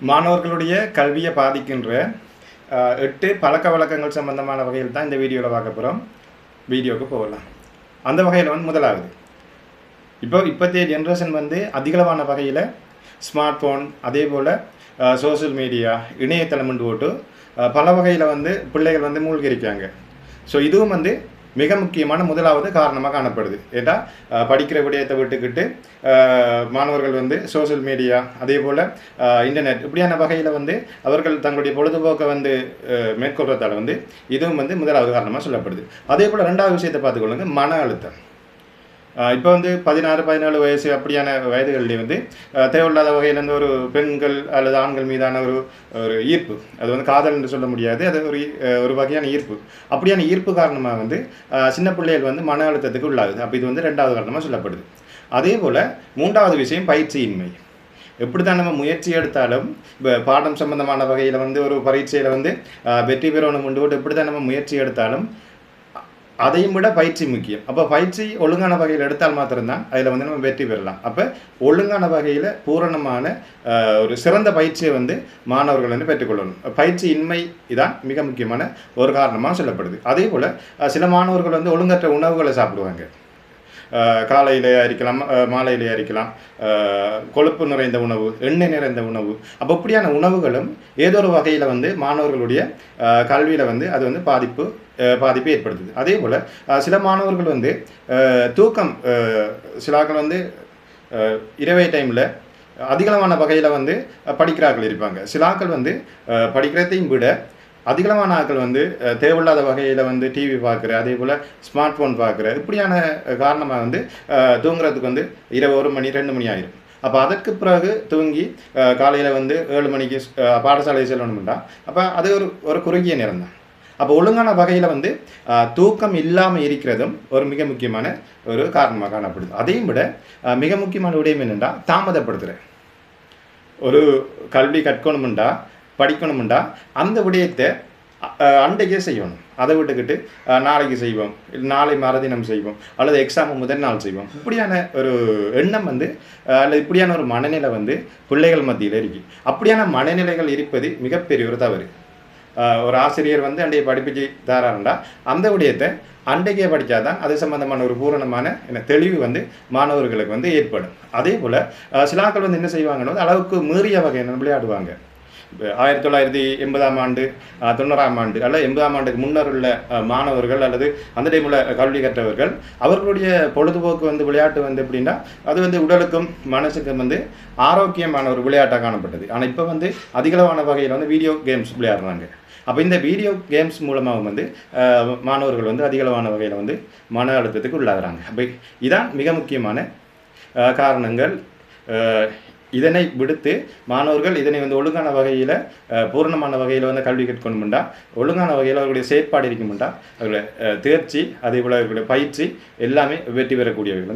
மாணவர்களுடைய கல்வியை பாதிக்கின்ற எட்டு பழக்க வழக்கங்கள் சம்பந்தமான வகையில் தான் இந்த வீடியோவில் பார்க்க போகிறோம் வீடியோவுக்கு போகலாம். அந்த வகையில் வந்து முதலாவது. இப்போ இப்போத்தைய ஜென்ரேஷன் வந்து அதிகளவான வகையில் ஸ்மார்ட் ஃபோன் அதே போல் சோஷியல் மீடியா இணையதளம் போட்டு பல வகையில் வந்து பிள்ளைகள் வந்து மூழ்கி இருக்காங்க ஸோ இதுவும் வந்து மிக முக்கியமான முதலாவது காரணமாக காணப்படுது. ஏதா படிக்கிற விடயத்தை விட்டுக்கிட்டு மாணவர்கள் வந்து சோஷியல் மீடியா அதே போல் இன்டர்நெட் இப்படியான வகையில் வந்து அவர்கள் தங்களுடைய பொழுதுபோக்கை வந்து அஹ், மேற்கொள்றதால வந்து இதுவும் வந்து முதலாவது காரணமாக சொல்லப்படுது. அதே போல் ரெண்டாவது விஷயத்தை பார்த்துக்கொள்ளுங்க மன அழுத்தம். இப்போ வந்து பதினாறு பதினேழு வயசு அப்படியான வயதுகளிலே வந்து தேவையில்லாத வகையில் வந்து ஒரு பெண்கள் அல்லது ஆண்கள் மீதான ஒரு ஒரு ஈர்ப்பு. அது வந்து காதல் என்று சொல்ல முடியாது. அது ஒரு ஒரு வகையான ஈர்ப்பு. அப்படியான ஈர்ப்பு காரணமாக வந்து சின்ன பிள்ளைகள் வந்து மன அழுத்தத்துக்கு உள்ளாகுது. அப்போ இது வந்து ரெண்டாவது காரணமாக சொல்லப்படுது. அதே போல் மூன்றாவது விஷயம் பயிற்சியின்மை. எப்படி தான் நம்ம முயற்சி எடுத்தாலும் இப்போ பாடம் சம்பந்தமான வகையில் வந்து ஒரு பரீட்சையில் வந்து வெற்றி பெறணும் கொண்டு போட்டு எப்படி தான் நம்ம முயற்சி எடுத்தாலும் அதையும் விட பயிற்சி முக்கியம். அப்போ பயிற்சி ஒழுங்கான வகையில் எடுத்தால் மாத்திரம்தான் அதில் வந்து நம்ம வெற்றி பெறலாம். அப்போ ஒழுங்கான வகையில் பூரணமான ஒரு சிறந்த பயிற்சியை வந்து மாணவர்கள் வந்து பெற்றுக்கொள்ளணும் பயிற்சி இன்மை இதான் மிக முக்கியமான ஒரு காரணமாக சொல்லப்படுது. அதே போல் சில மாணவர்கள் வந்து ஒழுங்கற்ற உணவுகளை சாப்பிடுவாங்க. காலையிலேயே அரிக்கலாம் மாலையிலே அரிக்கலாம். கொழுப்பு நிறைந்த உணவு எண்ணெய் நிறைந்த உணவு. அப்போ அப்படியான உணவுகளும் ஏதோ ஒரு வகையில் வந்து மாணவர்களுடைய கல்வியில் வந்து அது வந்து பாதிப்பு பாதிப்பு பாதிப்பை ஏற்படுத்துது. அதே போல் சில மாணவர்கள் வந்து தூக்கம் சிலாக்கள் வந்து இரவே டைமில் அதிகளவான வகையில் வந்து படிக்கிறார்கள் இருப்பாங்க. சிலாக்கள் வந்து படிக்கிறதையும் விட அதிகளவான ஆட்கள் வந்து தேவையில்லாத வகையில் வந்து டிவி பார்க்குற அதே போல் ஸ்மார்ட் ஃபோன் பார்க்குற இப்படியான காரணமாக வந்து தூங்குறதுக்கு வந்து இரவு ஒரு மணி ரெண்டு மணி ஆயிரும். அப்போ அதற்கு பிறகு தூங்கி காலையில் வந்து ஏழு மணிக்கு பாடசாலை செல்லணும்டா. அப்போ அது ஒரு ஒரு குறுகிய நேரம் தான். அப்போ ஒழுங்கான வகையில் வந்து தூக்கம் இல்லாமல் இருக்கிறதும் ஒரு மிக முக்கியமான ஒரு காரணமாக காணப்படுது. அதையும் விட மிக முக்கியமான விடயம் என்னென்னா தாமதப்படுத்துகிறேன் ஒரு கல்வி கற்கணும்ண்டா படிக்கணுமுண்டா அந்த விடயத்தை அண்டைக்கே அன்றைக்கே செய்யணும். அதை விட்டுக்கிட்டு நாளைக்கு செய்வோம். நாளை மறுதினம் செய்வோம். அல்லது எக்ஸாம் முதல் நாள் செய்வோம். இப்படியான ஒரு எண்ணம் வந்து அல்லது இப்படியான ஒரு மனநிலை வந்து பிள்ளைகள் மத்தியில் இருக்கு. அப்படியான மனநிலைகள் இருப்பது மிகப்பெரிய ஒரு தவறு. ஒரு ஆசிரியர் வந்து அன்றைய படிப்பிச்சு தராருண்டா அந்த விடயத்தை அன்றைக்கே படித்தாதான் அது சம்பந்தமான ஒரு பூரணமான என்ன தெளிவு வந்து மாணவர்களுக்கு வந்து ஏற்படும். அதே போல் சிலாக்கள் வந்து என்ன செய்வாங்கன்னா அளவுக்கு மீறிய வகையான விளையாடுவாங்க. ஆயிரத்தி தொள்ளாயிரத்தி எண்பதாம் ஆண்டு தொண்ணூறாம் ஆண்டு அல்ல எண்பதாம் ஆண்டுக்கு முன்னர் உள்ள மாணவர்கள் அல்லது அந்த டைமில் கல்வி கற்றவர்கள் அவர்களுடைய பொழுதுபோக்கு வந்து விளையாட்டு வந்து எப்படின்னா அது வந்து உடலுக்கும் மனசுக்கும் வந்து ஆரோக்கியமான ஒரு விளையாட்டாக காணப்பட்டது. ஆனால் இப்போ வந்து அதிகளவான வகையில் வந்து வீடியோ கேம்ஸ் விளையாடுறாங்க. அப்போ இந்த வீடியோ கேம்ஸ் மூலமாக வந்து மாணவர்கள் வந்து அதிகளவான வகையில் வந்து மன அழுத்தத்துக்கு உள்ளாகிறாங்க. அப்போ இதான் மிக முக்கியமான காரணங்கள். இதனை விடுத்து மாணவர்கள் இதனை வந்து ஒழுங்கான வகையில் பூரணமான வகையில் வந்து கல்வி கற்கணும்டா ஒழுங்கான வகையில் அவர்களுடைய செயற்பாடு இருக்கும்டா அவர்களுடைய தேர்ச்சி அதே போல் அவர்களுடைய பயிற்சி எல்லாமே வெற்றி பெறக்கூடியவர்கள்